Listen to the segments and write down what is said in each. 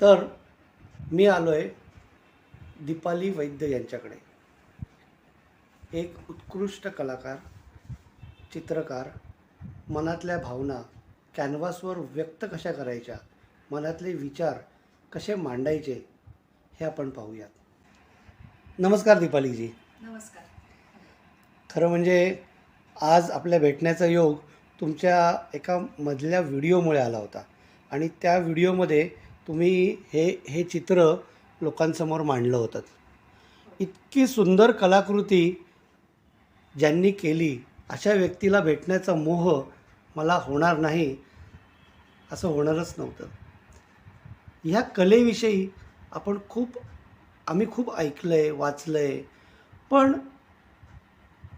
तर मी आलो आहे दीपाली वैद्य यांच्याकडे. एक उत्कृष्ट कलाकार चित्रकार मनातल्या भावना कॅनव्हासवर व्यक्त कशा करायच्या मनातले विचार कसे मांडायचे हे आपण पाहूयात. नमस्कार दीपालीजी. नमस्कार. खरं म्हणजे आज आपल्या भेटण्याचा योग तुमच्या एका मधल्या व्हिडिओमुळे आला होता आणि त्या व्हिडिओमध्ये तुम्ही हे हे चित्र लोकांसमोर मांडलं होतं. इतकी सुंदर कलाकृती ज्यांनी केली अशा व्यक्तीला भेटण्याचा मोह मला होणार नाही असं होणारच नव्हतं. ह्या कलेविषयी आपण खूप आम्ही खूप ऐकलं आहे वाचलं आहे पण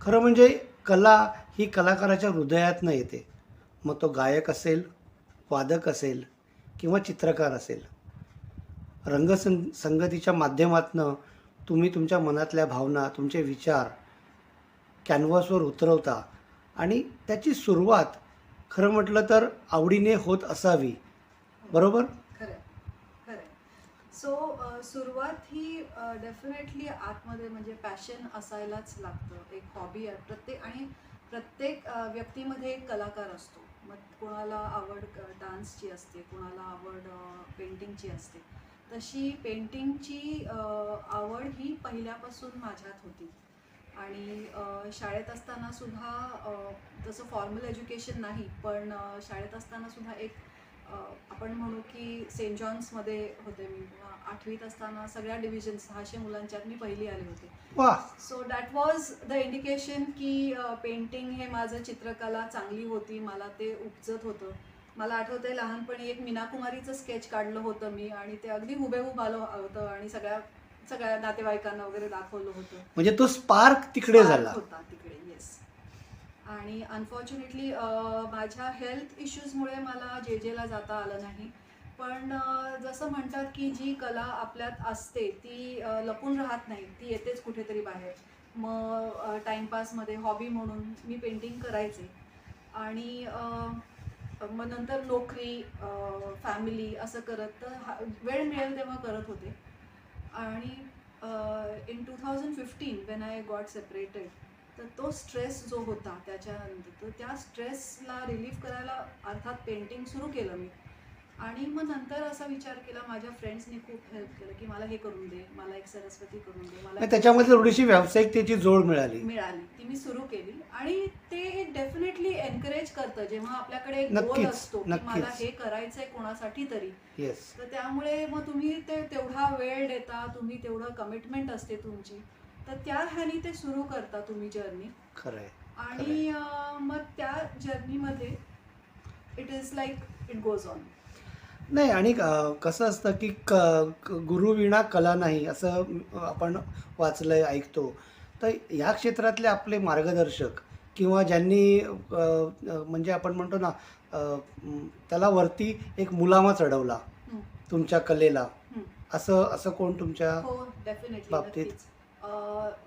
खरं म्हणजे कला ही कलाकाराच्या हृदयातनं येते. मग तो गायक असेल वादक असेल किंवा चित्रकार असेल. रंगसं संगतीच्या माध्यमातनं तुम्ही तुमच्या मनातल्या भावना तुमचे विचार कॅनव्हासवर उतरवता आणि त्याची सुरुवात खरं म्हटलं तर आवडीने होत असावी. बरोबर? खरं खरं सो सुरुवात ही डेफिनेटली आतमध्ये म्हणजे पॅशन असायलाच लागतं एक हॉबी आहे प्रत्येक आणि प्रत्येक व्यक्तीमध्ये एक कलाकार असतो. मग कोणाला आवड डान्सची असते कोणाला आवड पेंटिंगची असते. तशी पेंटिंगची आवड ही पहिल्यापासून माझ्यात होती. आणि शाळेत असताना सुद्धा तसं फॉर्मल एज्युकेशन नाही पण शाळेत असताना सुद्धा एक आपण म्हणू की सेंट जॉन्समध्ये होते मी. आठवीत असताना सगळ्या डिव्हिजन सहाशे मुलांच्यात मी पहिली आले होते. So that was the indication की पेंटिंग हे माझं चित्रकला चांगली होती. मला ते उपजत होतं. मला आठवतंय लहानपणी एक मीनाकुमारीचं स्केच काढलं होतं मी आणि ते अगदी हुबेहूब आलं होतं आणि सगळ्या सगळ्या नातेवाईकांना वगैरे दाखवलं होतं. म्हणजे तो स्पार्क तिकडे झाला. होता तिकडे येस आणि अनफॉर्च्युनेटली माझ्या हेल्थ इश्यूजमुळे मला जे जेला जाता आलं नाही. पण जसं म्हणतात की जी कला आपल्यात असते ती लपून राहत नाही ती येतेच कुठेतरी बाहेर. मग टाईमपासमध्ये हॉबी म्हणून मी पेंटिंग करायचे. आणि मग नंतर नोकरी फॅमिली असं करत तर हा- वेळ मिळेल तेव्हा करत होते. आणि in two thousand fifteen when I got separated तर तो स्ट्रेस जो होता त्याच्यानंतर तर त्या स्ट्रेसला रिलीफ करायला अर्थात पेंटिंग सुरू केलं मी. आणि मग नंतर असा विचार केला माझ्या फ्रेंड्सनी खूप हेल्प केलं की मला हे करून दे मला एक सरस्वती करून दे मला त्याच्यामध्ये थोडीशी व्यावसायिकतेची जोड मिळाली. मिळाली. ती मी सुरू केली. आणि ते डेफिनेटली एनकरेज करतं. जेव्हा आपल्याकडे एक गोल असतो की. मला हे करायचंय कोणासाठी तरी तर त्यामुळे मग तुम्ही ते तेवढा वेळ देता तुम्ही तेवढं कमिटमेंट असते तुमची. तर त्या ह्यानी ते सुरू करता तुम्ही जर्नी खरं आहे आणि मग त्या जर्नीमध्ये it is like it goes on नाही आणि कसं असतं की क गुरुविणा कला नाही असं आपण वाचलंय ऐकतो तर ह्या क्षेत्रातले आपले मार्गदर्शक किंवा ज्यांनी म्हणजे आपण म्हणतो ना त्याला वरती एक मुलामा चढवला. तुमच्या कलेला. असं असं कोण तुमच्या हो बाबतीत?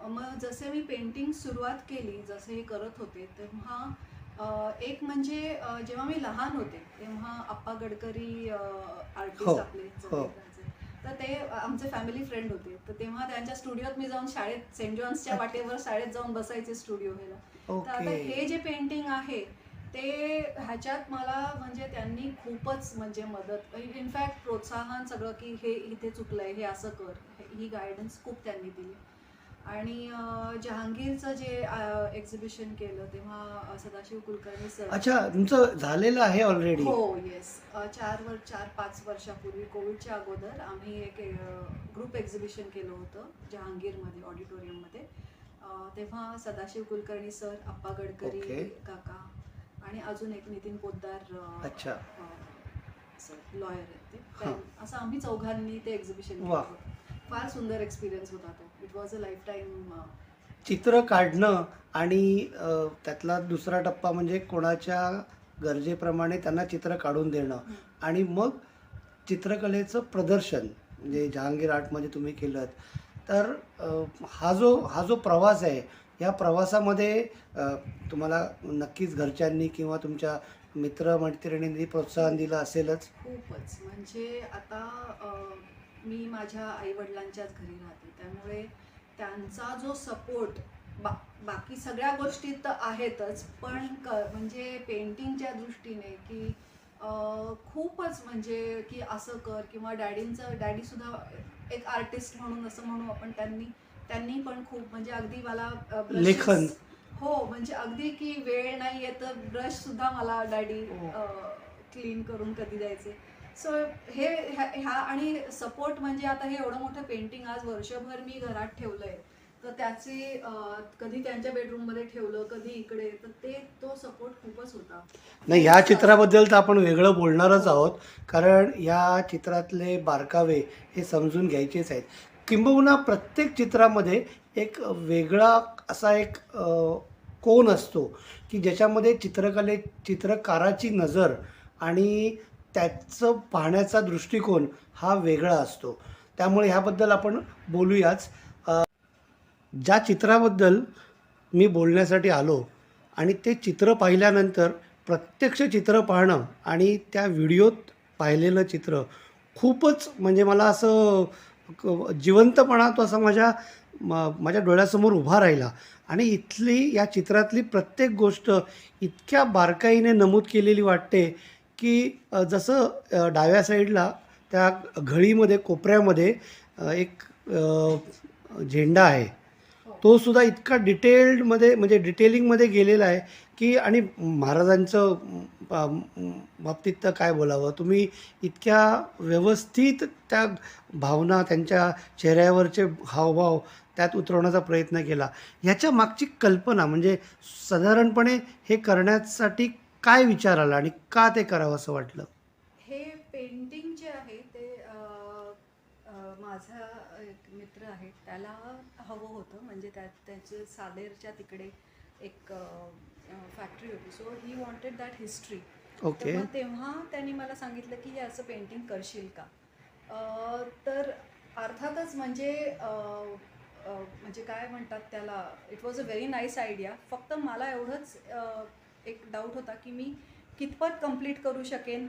मग जसे मी पेंटिंग सुरुवात केली जसे हे करत होते तेव्हा एक म्हणजे जेव्हा मी लहान होते तेव्हा आप्पा गडकरी हो, आर्टिस्ट आपले हो. तर ते आमचे फॅमिली फ्रेंड होते. तर तेव्हा त्यांच्या स्टुडिओत मी जाऊन शाळेत सेंट जॉन्सच्या वाटेवर शाळेत जाऊन बसायचे स्टुडिओ ह्याला तर आता हे जे पेंटिंग आहे ते ह्याच्यात मला म्हणजे त्यांनी खूपच म्हणजे मदत इनफॅक्ट प्रोत्साहन सगळं की हे इथे चुकलंय हे असं कर हे- ही गायडन्स खूप त्यांनी दिली. आणि जहांगीरचं जे एक्झिबिशन केलं तेव्हा सदाशिव कुलकर्णी सर अच्छा तुमचं झालेलं आहे ऑलरेडी हो येस चार वर चार पाच वर्षापूर्वी कोविडच्या अगोदर आम्ही एक ग्रुप एक्झिबिशन केलं होतं जहांगीरमध्ये ऑडिटोरियममध्ये तेव्हा सदाशिव कुलकर्णी सर अप्पा गडकरी Okay. काका आणि अजून एक नितीन पोद्दार अच्छा. सर लॉयर आहेत ते. असं आम्ही चौघांनी ते एक्झिबिशन फार सुंदर एक्सपिरियन्स होता तो. It was a lifetime चित्र काढणं आणि त्यातला दुसरा टप्पा म्हणजे कोणाच्या गरजेप्रमाणे त्यांना चित्र काढून देणं. आणि मग चित्रकलेचं प्रदर्शन म्हणजे जहांगीर आर्टमध्ये तुम्ही केलं तर हा जो हा जो प्रवास आहे या प्रवासामध्ये तुम्हाला नक्कीच घरच्यांनी किंवा तुमच्या मित्र मैत्रिणींनी प्रोत्साहन दिलं असेलच? खूपच. म्हणजे आता मी माझ्या आईवडिलांच्याच घरी राहते त्यामुळे त्यांचा जो सपोर्ट बा बाकी सगळ्या गोष्टी तर आहेतच पण क म्हणजे पेंटिंगच्या दृष्टीने की खूपच म्हणजे की असं कर किंवा डॅडींचं डॅडीसुद्धा एक आर्टिस्ट म्हणून असं म्हणू आपण त्यांनी त्यांनी पण खूप म्हणजे अगदी मला लेखन. हो म्हणजे अगदी की वेळ नाहीये तर ब्रश सुद्धा मला डॅडी हो. क्लीन करून कधी द्यायचे सो हे ह्या ह्या आणि सपोर्ट म्हणजे आता हे एवढं मोठं पेंटिंग आज वर्षभर मी घरात ठेवलं आहे तर त्याचे कधी त्यांच्या बेडरूममध्ये ठेवलं कधी इकडे तर ते तो सपोर्ट खूपच होता. नाही ह्या चित्राबद्दल तर आपण वेगळं बोलणारच आहोत. कारण या चित्रातले बारकावे हे समजून घ्यायचेच आहेत. किंबहुना प्रत्येक चित्रामध्ये एक वेगळा असा एक कोण कोन असतो की ज्याच्यामध्ये चित्रकले चित्रकाराची नजर आणि त्याचं पाहण्याचा दृष्टिकोन हा वेगळा असतो. त्यामुळे ह्याबद्दल आपण बोलूयाच. ज्या चित्राबद्दल मी बोलण्यासाठी आलो आणि ते चित्र पाहिल्यानंतर प्रत्यक्ष चित्र पाहणं आणि त्या व्हिडिओत पाहिलेलं चित्र खूपच म्हणजे मला असं जिवंतपणा तो असा माझ्या म- माझ्या डोळ्यासमोर उभा राहिला. आणि इथली या चित्रातली प्रत्येक गोष्ट इतक्या बारकाईने नमूद केलेली वाटते की जसं डाव्या साईडला त्या घळीमध्ये कोपऱ्यामध्ये एक झेंडा आहे. तो सुद्धा इतका डिटेल्डमध्ये म्हणजे डिटेलिंगमध्ये गेलेला आहे की आणि महाराजांचं बाबतीत तर काय बोलावं? तुम्ही इतक्या व्यवस्थित त्या भावना त्यांच्या चेहऱ्यावरचे हावभाव त्यात उतरवण्याचा प्रयत्न केला. ह्याच्या मागची कल्पना म्हणजे साधारणपणे हे करण्यासाठी काय विचार आला आणि का ते करावं असं वाटलं? हे पेंटिंग जे आहे ते माझा एक मित्र आहे त्याला हवं होतं. म्हणजे त्या त्याचे सालेरच्या तिकडे एक फॅक्टरी होती. So he wanted that history okay तेव्हा त्यांनी मला सांगितलं की हे असं पेंटिंग करशील का? तर अर्थातच म्हणजे म्हणजे काय म्हणतात त्याला it was a very nice idea फक्त मला एवढंच एक डाऊट होता की मी कितपत कंप्लीट करू शकेन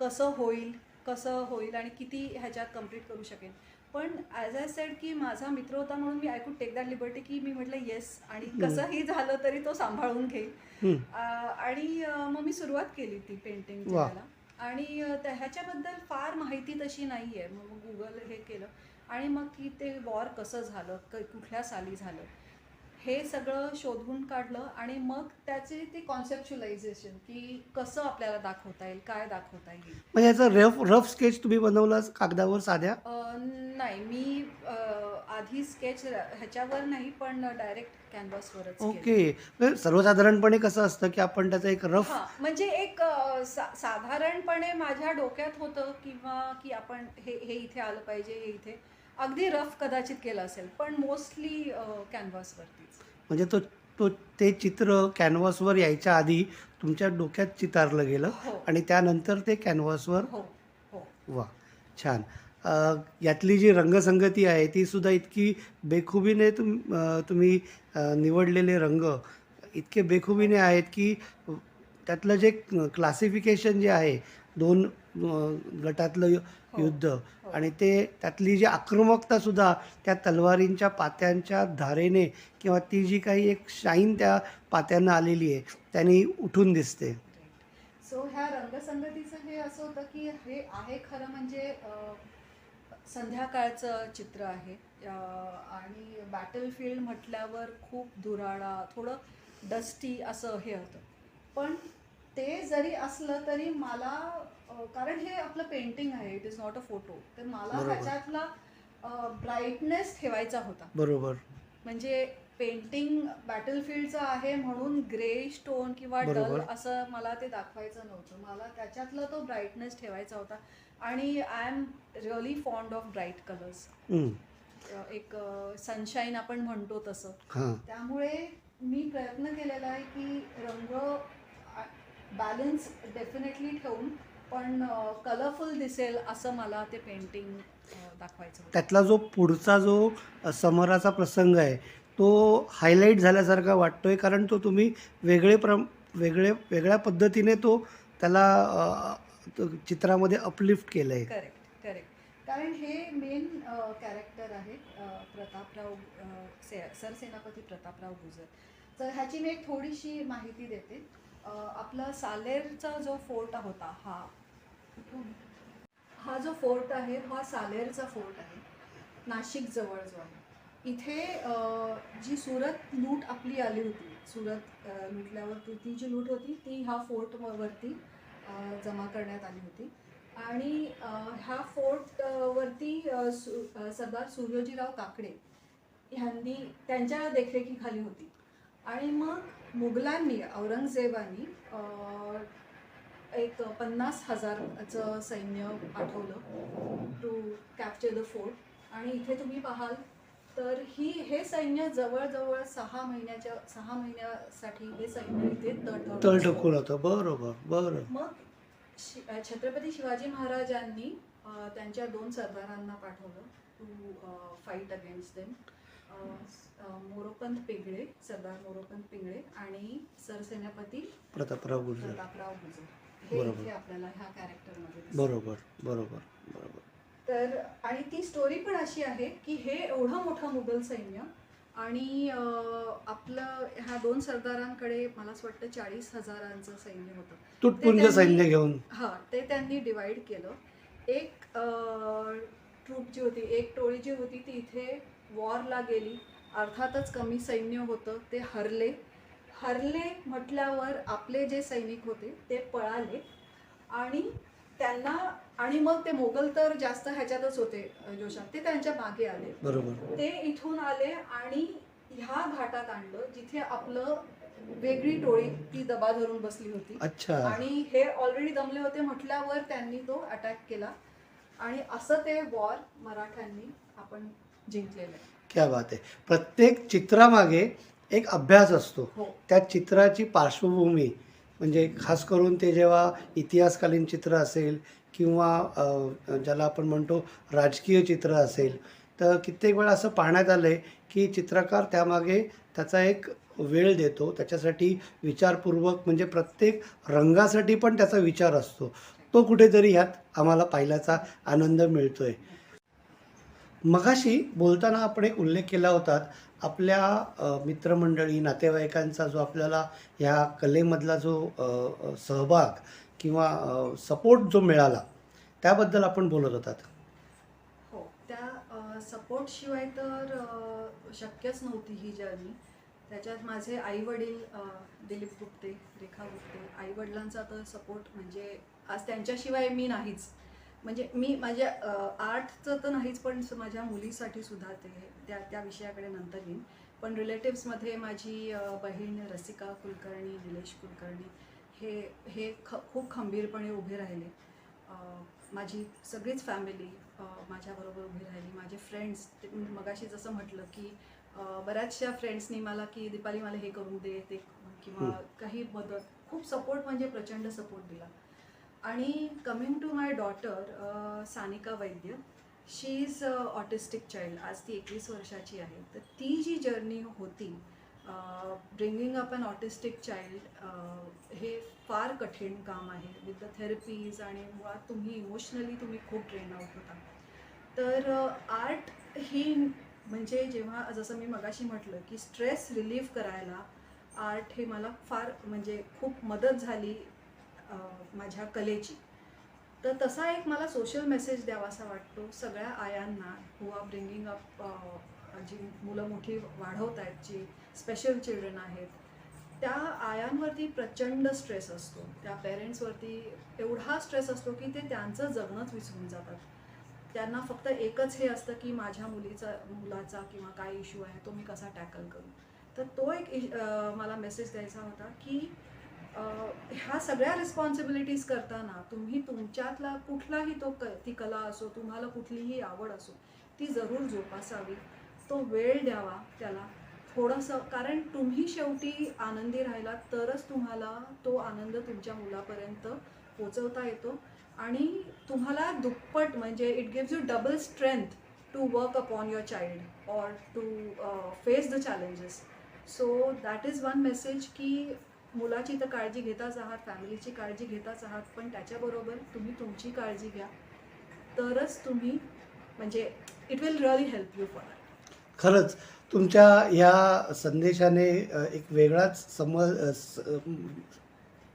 कसं होईल कसं होईल आणि किती ह्याच्यात कंप्लीट करू शकेन. पण ॲज आय सेड की माझा मित्र होता म्हणून मी I could take that liberty की मी म्हटलं येस आणि. कसंही झालं तरी तो सांभाळून घेईल. आणि मग मी सुरुवात केली ती पेंटिंग. करायला. आणि ह्याच्याबद्दल फार माहिती तशी नाही आहे मग गुगल हे केलं. आणि मग की ते वॉर कसं झालं? कुठल्या साली झालं? हे सगळं शोधून काढलं आणि मग त्याचे ते कॉन्सेप्च्युलायझेशन की कसं आपल्याला दाखवता येईल काय दाखवता येईल. म्हणजे याचं रफ रफ स्केच तुम्ही बनवलं कागदावर साध्या? नाही मी आधी स्केच ह्याच्यावर नाही पण डायरेक्ट कॅनव्हासवरच. ओके. म्हणजे सर्वसाधारणपणे कसं असतं की आपण त्याचं एक रफ हा म्हणजे एक सा- साधारणपणे माझ्या डोक्यात होतं किंवा की आपण हे हे इथे आलं पाहिजे हे इथे. अगदी रफ कदाचित केलं असेल पण मोस्टली कॅनव्हासवरतीच. म्हणजे तो तो ते चित्र कॅनव्हासवर यायच्या आधी तुमच्या डोक्यात चितारलं गेलं हो. आणि त्यानंतर ते कॅनव्हासवर हो हो. वा छान. अ, यातली जी रंगसंगती आहे ती सुद्धा इतकी बेखुबीने तुम अ, तुम्ही अ, निवडलेले रंग इतके बेखुबीने आहेत की त्यातलं जे क्लासिफिकेशन जे आहे दोन गटातलं हो. युद्ध हो. आणि ते त्यातली जी आक्रमकता सुद्धा त्या तलवारींच्या पात्यांच्या धारेने किंवा ती जी काही एक शाईन त्या पात्यांना आलेली आहे त्यांनी उठून दिसते सो ह्या रंगसंगतीचं हे असं होतं की हे आहे खरं म्हणजे संध्याकाळचं चित्र आहे आणि बॅटलफील्ड म्हटल्यावर खूप धुराळा थोडं डस्टी असं हे होतं पण ते जरी असलं तरी मला कारण हे आपलं पेंटिंग आहे it is not a photo तर मला बरोबर. ह्याच्यातला ब्राईटनेस ठेवायचा होता. बरोबर. म्हणजे पेंटिंग बॅटलफील्डचं आहे म्हणून ग्रे स्टोन किंवा डल. असं मला ते दाखवायचं नव्हतं. मला त्याच्यातला तो ब्राईटनेस ठेवायचा होता. आणि I am really fond of bright colours एक सनशाईन आपण म्हणतो तसं. त्यामुळे मी प्रयत्न केलेला आहे की रंग बॅलन्स डेफिनेटली ठेवून पण कलरफुल दिसेल असं मला ते पेंटिंग दाखवायचं होतं. त्यातला जो पुढचा जो अ, समराचा प्रसंग आहे तो हायलाईट झाल्यासारखा वाटतोय कारण तो तुम्ही वेगळे प्र वेगळे वेगळ्या पद्धतीने तो त्याला अ, तो चित्रामध्ये अपलिफ्ट केलं आहे करेक्ट करेक्ट कारण हे मेन कॅरेक्टर आहेत अ, प्रतापराव अ, से सरसेनापती प्रतापराव गुजर. तर ह्याची मी एक थोडीशी माहिती देते. आपला सालेरचा जो फोर्ट होता हा. हा जो फोर्ट आहे हा सालेरचा फोर्ट आहे नाशिक जो आहे. इथे जी सुरत लूट आपली आली होती सुरत लुटल्यावर ती ती जी लूट होती ती ह्या फोर्टवरती जमा करण्यात आली होती. आणि ह्या फोर्टवरती सु- सरदार सूर्योजीराव काकडे ह्यांनी त्यांच्या देखरेखीखाली होती. आणि मग मुघलांनी औरंगजेबानी एक पन्नास हजारचं सैन्य पाठवलं टू कॅप्चर द फोर्ट आणि इथे तुम्ही पाहाल तर ही हे सैन्य जवळजवळ सहा महिन्याच्या सहा महिन्यासाठी हे सैन्य इथे तळ तळ ठोकून होतं. बरोबर बरं मग शि- छत्रपती शिवाजी महाराजांनी त्यांच्या दोन सरदारांना पाठवलं to fight against them Moropant Pingale सरदार मोरोपंत पिंगळे आणि सरसेनापती प्रतापराव गुजर प्रतापराव गुजर हे आपल्याला ह्या कॅरेक्टरमध्ये. बरोबर बरोबर बरोबर. तर आणि ती स्टोरी पण अशी आहे की हे एवढं मोठं मुघल सैन्य आणि आपलं ह्या दोन सरदारांकडे मला असं वाटतं चाळीस हजारांचं सैन्य होतं. तुटपुंज सैन्य घेऊन. हां ते त्यांनी डिवाइड केलं. एक ट्रूप जी होती एक टोळी जी होती ती इथे वॉरला गेली. अर्थातच कमी सैन्य होतं ते हरले. हरले म्हटल्यावर आपले जे सैनिक होते ते पळाले. आणि त्यांना आणि मग ते मोगल तर जास्त ह्याच्यातच होते जोशात. ते त्यांच्या मागे आले. बरोबर. ते इथून आले आणि ह्या घाटात आणलं जिथे आपलं वेगळी टोळी ती दबा धरून बसली होती. अच्छा. आणि हे ऑलरेडी दमले होते म्हटल्यावर त्यांनी तो अटॅक केला. आणि असं ते वॉर मराठ्यांनी आपण जिंकलेलं आहे. क्या बात आहे. प्रत्येक चित्रामागे एक अभ्यास असतो. हो. त्या चित्राची पार्श्वभूमी म्हणजे खास करून ते जेव्हा इतिहासकालीन चित्र असेल किंवा अ, ज्याला आपण म्हणतो राजकीय चित्र असेल तर कित्येक वेळा असं पाहण्यात आलं आहे की चित्रकार त्यामागे त्याचा एक वेळ देतो. त्याच्यासाठी विचारपूर्वक म्हणजे प्रत्येक रंगासाठी पण त्याचा विचार असतो. तो कुठेतरी ह्यात आम्हाला पाहिल्याचा आनंद मिळतोय. मगाशी बोलताना आपण एक उल्लेख केला होता आपल्या मित्रमंडळी नातेवाईकांचा जो आपल्याला ह्या कलेमधला जो सहभाग किंवा सपोर्ट जो मिळाला त्याबद्दल आपण बोलत होतात. हो त्या सपोर्टशिवाय तर शक्यच नव्हती ही जर्नी. त्याच्यात माझे आई वडील दिलीप गुप्ते रेखा गुप्ते आई वडिलांचा तर सपोर्ट म्हणजे आज त्यांच्याशिवाय मी नाहीच. म्हणजे मी माझ्या आर्टचं तर नाहीच पण माझ्या मुलीसाठी सुद्धा ते त्या त्या विषयाकडे नंतर येईन. पण रिलेटिव्समध्ये माझी बहीण रसिका कुलकर्णी निलेश कुलकर्णी हे हे ख खूप खंबीरपणे उभे राहिले. माझी सगळीच फॅमिली माझ्याबरोबर उभी राहिली. माझे फ्रेंड्स मगाशी जसं म्हटलं की बऱ्याचशा फ्रेंड्सनी मला की दीपाली मला हे करून दे ते किंवा. काही मदत खूप सपोर्ट म्हणजे प्रचंड सपोर्ट दिला. आणि coming to my daughter Sanika Vaidya she is autistic child आज ती एकवीस वर्षाची आहे. तर ती जी जर्नी होती bringing up an autistic child हे फार कठीण काम आहे. विथ द थेरपीज आणि मुळात तुम्ही इमोशनली तुम्ही खूप ट्रेन आउट होता. तर आर्ट ही म्हणजे जेव्हा जसं मी मगाशी म्हटलं की स्ट्रेस रिलीफ करायला आर्ट हे मला फार म्हणजे खूप मदत झाली. माझ्या कलेची. तर तसा एक मला सोशल मेसेज द्यावासा वाटतो. सगळ्या आयांना हु आर ब्रिंगिंग अप जी मुलं मोठी वाढवत आहेत जी स्पेशल चिल्ड्रन आहेत त्या आयांवरती प्रचंड स्ट्रेस असतो. त्या पेरेंट्सवरती एवढा स्ट्रेस असतो की ते त्यांचं जगणंच विसरून जातात. त्यांना फक्त एकच हे असतं की माझ्या मुलीचा मुलाचा किंवा काय इश्यू आहे तो मी कसा टॅकल करू? तर तो एक मला मेसेज द्यायचा होता की ह्या सगळ्या रिस्पॉन्सिबिलिटीज करताना तुम्ही तुमच्यातला कुठलाही तो क ती कला असो तुम्हाला कुठलीही आवड असो ती जरूर जोपासावी. तो वेळ द्यावा त्याला. थोडंसं कारण तुम्ही शेवटी आनंदी राहिला तरच तुम्हाला तो आनंद तुमच्या मुलापर्यंत पोचवता येतो. आणि तुम्हाला दुप्पट म्हणजे it gives you double strength to work upon your child or to face the challenges so that is one message की मुलाची तर काळजी घेताच आहात फॅमिलीची काळजी घेताच आहात पण त्याच्याबरोबर तुम्ही तुमची काळजी घ्या. तरच तुम्ही म्हणजे it will really help you for खरंच तुमच्या या संदेशाने एक वेगळाच सम स-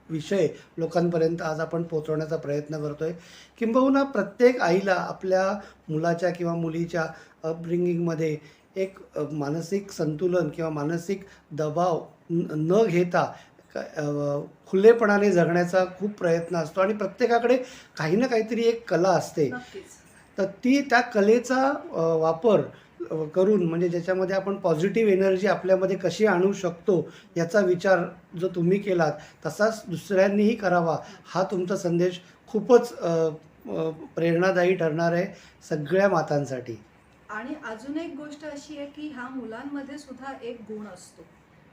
विषय लोकांपर्यंत आज आपण पोहोचवण्याचा प्रयत्न करतो आहे किंबहुना प्रत्येक आईला आपल्या मुलाच्या किंवा मुलीच्या अपब्रिंगिंगमध्ये एक मानसिक संतुलन किंवा मानसिक दबाव न घेता खुलेपणाने जगण्याचा खूप प्रयत्न असतो आणि प्रत्येकाकडे काही ना काहीतरी एक कला असते. तर ती त्या कलेचा वापर करून म्हणजे ज्याच्यामध्ये आपण पॉझिटिव्ह एनर्जी आपल्यामध्ये कशी आणू शकतो याचा विचार जो तुम्ही केलात तसाच दुसऱ्यांनीही करावा हा तुमचा संदेश खूपच प्रेरणादायी ठरणार आहे सगळ्या मातांसाठी. आणि अजून एक गोष्ट अशी आहे की ह्या मुलांमध्ये सुद्धा एक गुण असतो.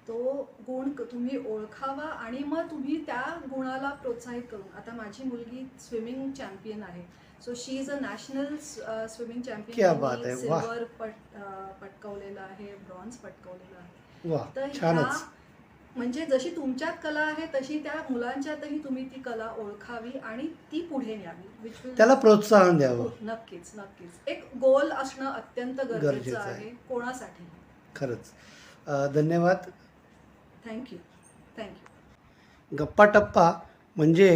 तो गुण तुम्ही ओळखावा आणि मग तुम्ही त्या गुणाला प्रोत्साहित करून. आता माझी मुलगी स्विमिंग चॅम्पियन आहे. So she is a national swimming क्या बात आहे, वाह. सिल्वर पट पटकवलेलं आहे ब्रॉन्झ पटकवलेलं आहे. तर ह्या म्हणजे जशी तुमच्यात कला आहे तशी त्या मुलांच्यातही तुम्ही ती कला ओळखावी आणि ती पुढे न्यावी त्याला प्रोत्साहन द्यावं. हो, नक्कीच नक्कीच. एक गोल असणं अत्यंत गरजेचं आहे. कोणासाठी खरंच. धन्यवाद. थँक्यू थँक्यू गप्पा टप्पा म्हणजे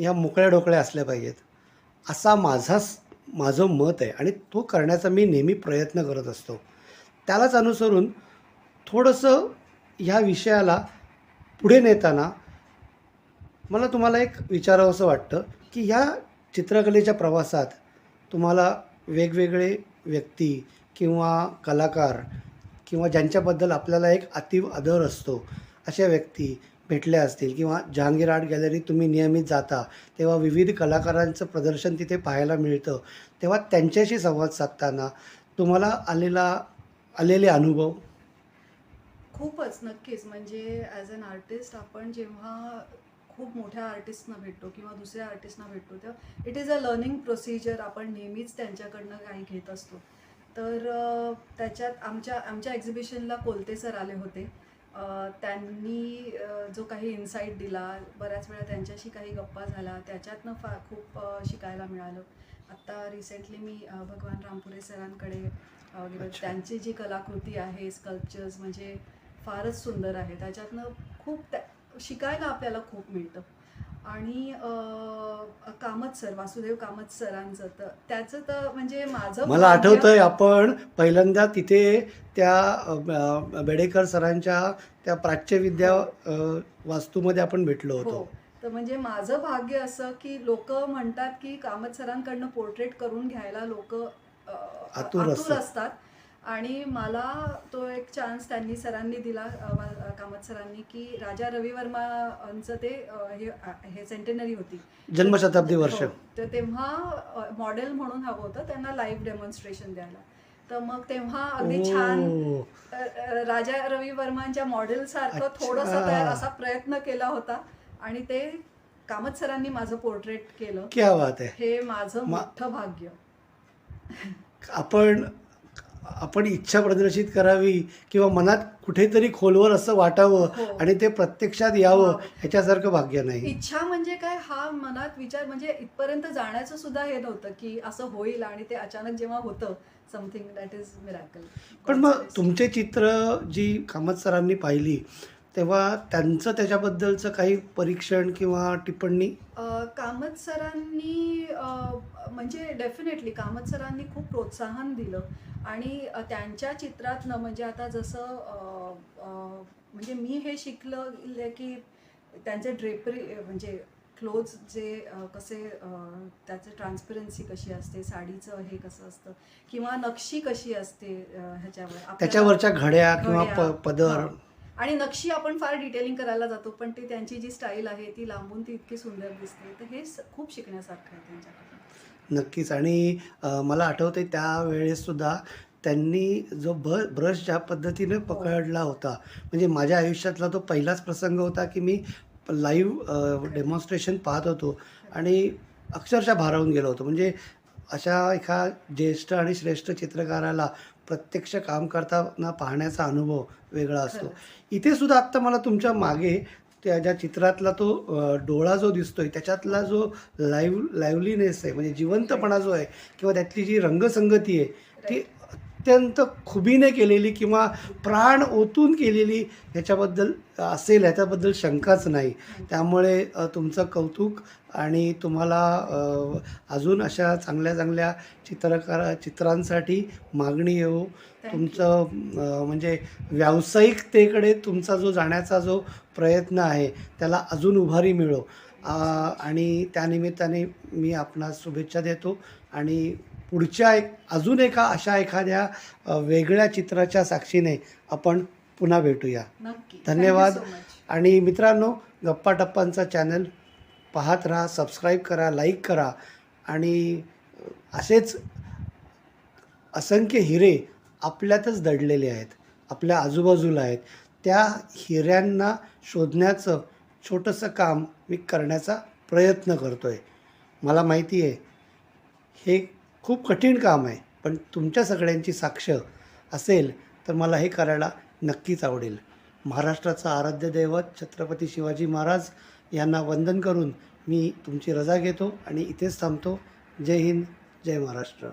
या मोकळ्या डोकळ्या असल्या पाहिजेत. असा माझाच माझं मत आहे आणि तो करण्याचा मी नेहमी प्रयत्न करत असतो. त्यालाच अनुसरून थोडंसं ह्या विषयाला पुढे नेताना मला तुम्हाला एक विचारावंसं वाटतं की ह्या चित्रकलेच्या प्रवासात तुम्हाला वेगवेगळे व्यक्ती किंवा कलाकार किंवा ज्यांच्याबद्दल आपल्याला एक अतीव आदर असतो अशा व्यक्ती भेटल्या असतील किंवा जहांगीर आर्ट गॅलरीत तुम्ही नियमित जाता तेव्हा विविध कलाकारांचं प्रदर्शन तिथे पाहायला मिळतं. तेव्हा त्यांच्याशी संवाद साधताना तुम्हाला आलेला आलेले अनुभव? खूपच नक्कीच. म्हणजे ॲज अन आर्टिस्ट आपण जेव्हा खूप मोठ्या आर्टिस्टना भेटतो किंवा दुसऱ्या आर्टिस्टना भेटतो तेव्हा it is a learning procedure आपण नेहमीच त्यांच्याकडनं काही घेत असतो. तर त्याच्यात आमच्या आमच्या एक्झिबिशनला कोलते सर आले होते. त्यांनी जो काही इन्साईट दिला बऱ्याच वेळा त्यांच्याशी काही गप्पा झाला त्याच्यातनं फार खूप शिकायला मिळालं. आत्ता रिसेंटली मी भगवान रामपुरे सरांकडे गेलो. त्यांची जी कलाकृती आहे स्कल्पचर्स म्हणजे फारच सुंदर आहे. त्याच्यातनं खूप त्या शिकायला आपल्याला खूप मिळतं. आणि कामत सर वासुदेव कामत सरांचं तर त्याचं तर म्हणजे माझं मला आठवतंय आपण पहिल्यांदा तिथे त्या बेडेकर सरांच्या त्या प्राच्यविद्या वास्तूमध्ये आपण भेटलो हो होतो तर म्हणजे माझं भाग्य असं की लोक म्हणतात की कामत सरांकडनं पोर्ट्रेट करून घ्यायला लोक आतुर असतात. आणि मला तो एक चान्स त्यांनी सरांनी दिला कामत सरांनी की राजा रवी वर्मांचं ते हे सेंटेनरी होती. जन्मशताब्दी वर्ष. हो. तर तेव्हा मॉडेल म्हणून हवं होतं त्यांना लाईव्ह डेमॉन्स्ट्रेशन द्यायला. तर मग तेव्हा अगदी छान राजा रवी वर्मांच्या मॉडेल सारखं. थोडस असा प्रयत्न केला होता. आणि ते कामत सरांनी माझं पोर्ट्रेट केलं. हे माझं मोठं भाग्य. आपण आपण इच्छा प्रदर्शित करावी किंवा मनात कुठेतरी खोलवर असं वाटावं हो. आणि ते प्रत्यक्षात यावं वाव. ह्याच्यासारखं भाग्य नाही इच्छा म्हणजे काय हा मनात विचार म्हणजे इथपर्यंत जाण्याचं सुद्धा हे नव्हतं की असं होईल आणि ते अचानक जेव्हा होतं समथिंग दॅट इज मिरॅकल पण मग तुमचे चित्र जी कामत सरांनी पाहिली तेव्हा त्यांचं त्याच्याबद्दलचं काही परीक्षण किंवा टिप्पणी? अ, कामत सरांनी अ, म्हणजे डेफिनेटली कामत सरांनी खूप प्रोत्साहन दिलं. आणि अ, त्यांच्या चित्रातनं म्हणजे आता जसं अ, अ, म्हणजे मी हे शिकलं की त्यांचे ड्रेपरी म्हणजे क्लोज जे अ, कसे अ, त्याचे ट्रान्सपरन्सी कशी असते साडीचं हे कसं असतं किंवा नक्षी कशी असते अ, ह्याच्यावर. आपल्याला- त्याच्यावरच्या घड्या किंवा घड्या, पदर. हा. आणि नक्षी आपण फार डिटेलिंग करायला जातो पण ती त्यांची जी स्टाईल आहे ती लांबून ती इतकी सुंदर दिसते. तर हे खूप शिकण्यासारखं आहे त्यांच्याकडून. नक्कीच. आणि मला आठवते त्यावेळेस सुद्धा त्यांनी जो ब ब्रश ज्या पद्धतीने पकडला होता म्हणजे माझ्या आयुष्यातला तो पहिलाच प्रसंग होता की मी लाईव्ह डेमॉन्स्ट्रेशन पाहत होतो आणि अक्षरशः भारावून गेलो होतो. म्हणजे अशा एका ज्येष्ठ आणि श्रेष्ठ चित्रकाराला प्रत्यक्ष काम करताना पाहण्याचा अनुभव वेगळा असतो. इथे सुद्धा आत्ता मला तुमच्या मागे त्या ज्या चित्रातला तो डोळा जो दिसतोय त्याच्यातला जो लाईव्ह लाईव्हलीनेस आहे म्हणजे जिवंतपणा जो आहे किंवा त्यातली जी रंगसंगती आहे ती अत्यंत खुबीने केलेली किंवा प्राण ओतून केलेली ह्याच्याबद्दल असेल ह्याच्याबद्दल शंकाच नाही. त्यामुळे तुमचं कौतुक आणि तुम्हाला अजून अशा चांगल्या चांगल्या चित्रकार चित्रांसाठी मागणी येऊ. तुमचं म्हणजे व्यावसायिकतेकडे तुमचा जो जाण्याचा जो प्रयत्न आहे त्याला अजून उभारी मिळो. आणि त्यानिमित्ताने मी आपणास शुभेच्छा देतो आणि पुढच्या एक अजून एका अशा एखाद्या वेगळ्या चित्राच्या साक्षीने आपण पुन्हा भेटूया. धन्यवाद. आणि मित्रांनो गप्पा टप्पांचा चॅनल पाहत राहा सबस्क्राईब करा लाईक करा. आणि असेच असंख्य हिरे आपल्यातच दडलेले आहेत आपल्या आजूबाजूला आहेत. त्या हिऱ्यांना शोधण्याचं छोटंसं काम मी करण्याचा प्रयत्न करतो आहे मला माहिती आहे हे खूप कठीण काम आहे पण तुमच्या सगळ्यांची साक्ष असेल तर मला हे करायला नक्कीच आवडेल. महाराष्ट्राचा आराध्य दैवत छत्रपती शिवाजी महाराज यांना वंदन करून मी तुमची रजा घेतो आणि इथेच थांबतो. जय हिंद जय महाराष्ट्र.